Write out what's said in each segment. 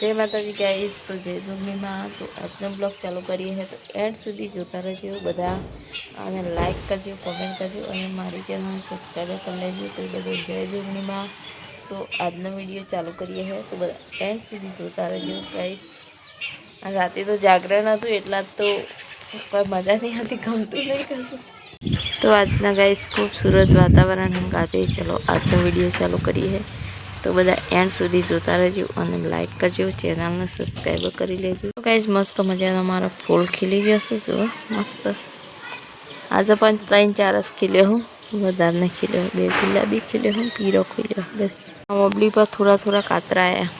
જય માતાજી ગાઈસ તો જય ધૂમીમાં. તો આજનો બ્લોગ ચાલુ કરીએ છીએ. તો એન્ડ સુધી જોતા રહેજો બધા. અને લાઈક કરજો કોમેન્ટ કરજો અને મારી ચેનલ સબસ્ક્રાઈબ કરી લેજો. તો બધું જય ધૂમીમાં. તો આજનો વીડિયો ચાલુ કરીએ છીએ. તો બધા એન્ડ સુધી જોતા રહેજો ગાઈસ રાતે તો જાગરણ હતું, એટલા તો કોઈ મજા નહીં હતી ગમતું નહીં કશું. તો આજના ગાઈસ ખૂબસૂરત વાતાવરણ ગાતે. ચલો, આજનો વીડિયો ચાલુ કરીએ તો બધા એન્ડ સુધી જોતા રહેજો અને લાઈક કરજો, ચેનલને સબસ્ક્રાઈબ કરી લેજો. તો ગાઈસ મસ્ત મજાનો મારો ફૂલ ખીલી જશે, જો મસ્ત. આજે પણ ત્રણ ચાર જ ખીલ્યો હું. વધારે નહીં ખીલ્યો બે ગુલાબી ખીલ્યો હું પીરો ખીલ્યો. બસ. આ પર થોડા થોડા કાતરા આવ્યા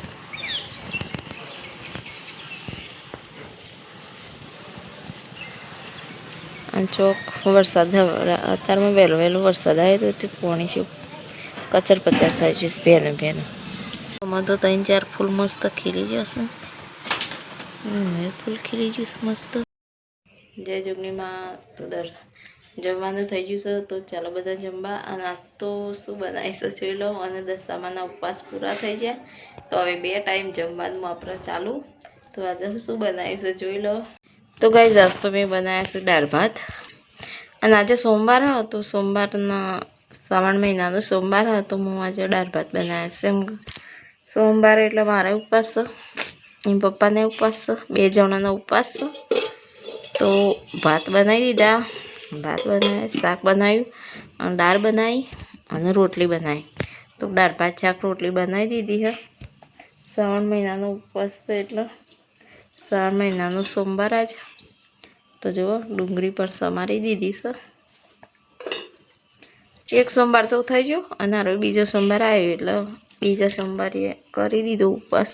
અને ચોક વરસાદ અત્યારમાં વહેલો વહેલો વરસાદ આવ્યો તે પોણી છે કચર પચર થાય છે ભેને ભેને આમાં તો ત્રણ ચાર ફૂલ મસ્ત ખીલી જશે હમ ફૂલ ખીલી જશે મસ્ત. જય જોગણીમાં તો દર જમવાનું થઈ ગયું છે, તો ચાલો બધા જમવા. આ નાસ્તો શું બનાવીશ જોઈ લો. અને દશામાના ઉપવાસ પૂરા થઈ જાય તો હવે બે ટાઈમ જમવાનું આપણે ચાલુ. તો આજે શું બનાવીશ જોઈ લો. તો ગાઈ આજ તો મેં બનાવ્યા છે દાળ ભાત. અને આજે સોમવાર હતો, સોમવારના શ્રાવણ મહિનાનો સોમવાર હતો, હું આજે દાળ ભાત બનાવ્યા છે. એમ સોમવારે એટલે મારે ઉપવાસ એમ પપ્પાને ઉપવાસ, બે જણાનો ઉપવાસ. તો ભાત બનાવી દીધા, ભાત બનાવ્યા, શાક બનાવ્યું, અને દાળ બનાવી, અને રોટલી બનાવી. તો દાળ ભાત, શાક, રોટલી બનાવી દીધી હે. શ્રાવણ મહિનાનો ઉપવાસ તો એટલે શ્રાવણ મહિનાનો સોમવાર આજ તો જુઓ, ડુંગળી પણ સમારી દીધી છે. એક સોમવાર તો થઈ ગયો અને બીજો સોમવાર આવ્યો એટલે બીજા સોમવારે કરી દીધો ઉપવાસ.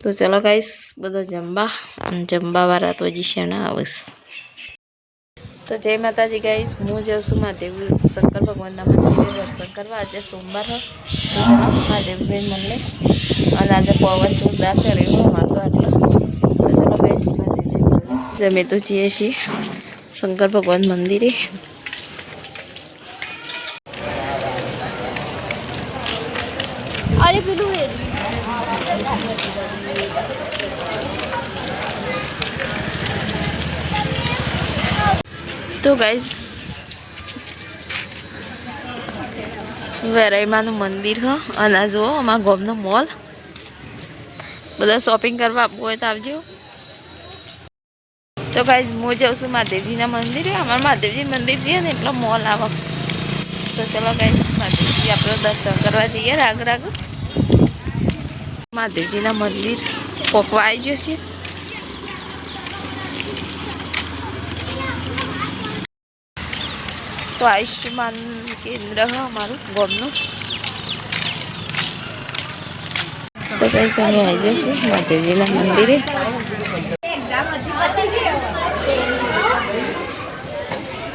તો ચલો ગાઈશ બધો જમવા અને જમવાવાળા તો હજી શેના આવીશ તો જય માતાજી ગાઈશ હું જાઉં છું મહાદેવ શંકર ભગવાનના મંદિરે. દર્શન કરવા આજે સોમવાર હોય તો ચલો મહાદેવજી મને અને આજે પવન જોરદાર રેવો અમારે તો આટલો. તો ચલો ગાઈશ મહાદેવજી જમે તો જઈએ છીએ શંકર ભગવાન મંદિરે. અરે પેલું એ તો ગાઈસ વેરાઈમાનું મંદિર હ, અને જુઓ અમારા ગોમનો મોલ. બધા શોપિંગ કરવા આપવું હોય તો આવજો. તો કાંઈ હું જાઉં છું મહાદેવજીના મંદિરે. અમારા મહાદેવજી મંદિર જઈએ ને, એટલો મોલ આવે. તો ચલો કાંઈ મહાદેવજી આપણે દર્શન કરવા જઈએ રાગ રાગ. મહાદેવજીના મંદિર પોકવા આવી જશે તો આયુષ્યમાન કેન્દ્ર અમારું ગામનું. તો કઈ સમય આવી જશે મહાદેવજીના મંદિરે.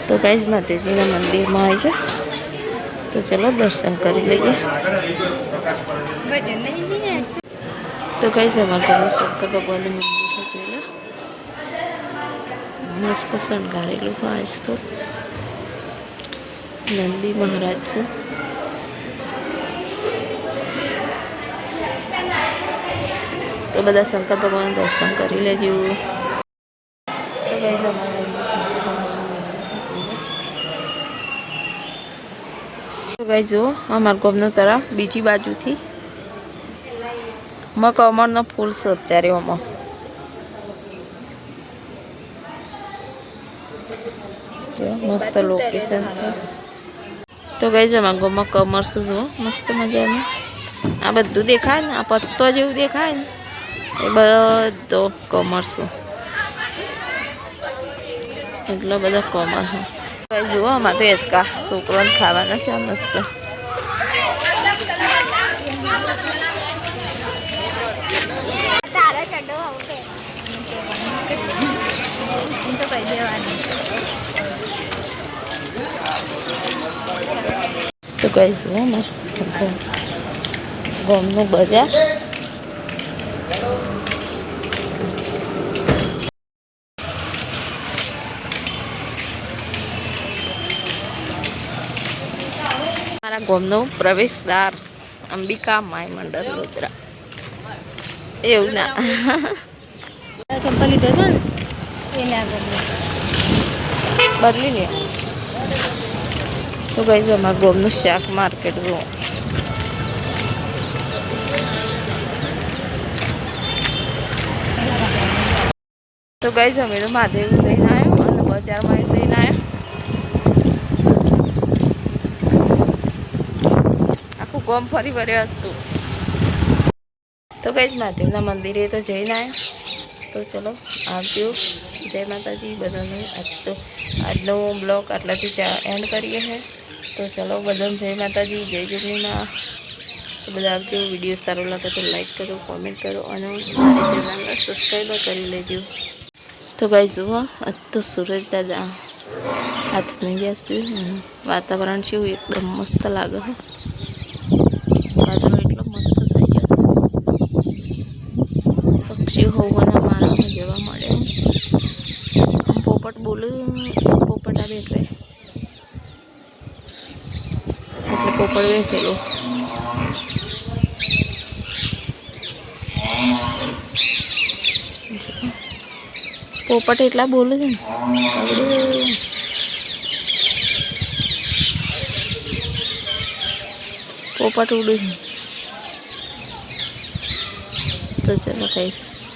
તો કઈ મહાદેવજીના મંદિરમાં આવી જાય તો ચલો દર્શન કરી લઈએ. તો કઈ અમારું શંકર ભગવાનનું મંદિર છે જોઈ લો મસ્ત શણગારેલું આજ તો. નંદી મહારાજ છે. તો બધા શંકર ભગવાન દર્શન કરી લેજો. તો ભગવાનનું તો ગાઈ જુઓ અમારા ગામનો તરફ બીજી બાજુથી માં કમળનો ફૂલ છે અત્યારે જો, મસ્ત લોકેશન છે. તો ગઈ છે અમારા કમર છે, જુઓ, મસ્ત મજાનું. આ બધું દેખાય ને, આ પત્તો જેવું દેખાય ને, એ બધો કમર છે. એટલો બધો કમર છે. જુઓ, આમાં તો એચકા છોકરાને ખાવાના છે મસ્ત. કઈ જુઓ અમાર ગામનું બજાર. મારા ગામનો પ્રવેશદ્વાર અંબિકા માય મંડળ વડોદરા એવું ના. ચંપલ લીધો હતો ને? આગળ બદલી લે. તો ગઈ જો અમારા ગોમનું શાક માર્કેટ જુઓ. તો ગઈ અમે તો મહાદેવ જઈને આવ્યો અને બજારમાં જઈને આવ્યો. આખું ગોમ ફરી વળ્યો હતું તો ગઈ મહાદેવના મંદિરે તો જઈને આવ્યો. તો ચલો, આવજો. જય માતાજી બધાને. આજ તો આજનો બ્લોગ આટલાથી એન્ડ કરીએ છે તો ચલો બધાને જય માતાજી, જય તો બધા આવજો વીડિયો સારો લાગે તો લાઈક કરો કોમેન્ટ કરો અને મારી ચેનલને સબસ્ક્રાઈબ કરી લેજો. તો ગાઈ જુઓ, આજ તો સુરજ દાદા હાથ મેં ગયા છે. વાતાવરણ છે એકદમ મસ્ત લાગે છે વાદળો એટલો મસ્ત થઈ ગયો છે. પક્ષીઓ હોવાના મારામાં જોવા મળે. પોપટ બોલું, પોપટ આવે એટલે પોપટ બેઠેલો પોપટ એટલા બોલે છે ને. પોપટ ઉડે છે. તો ચલો કહીશ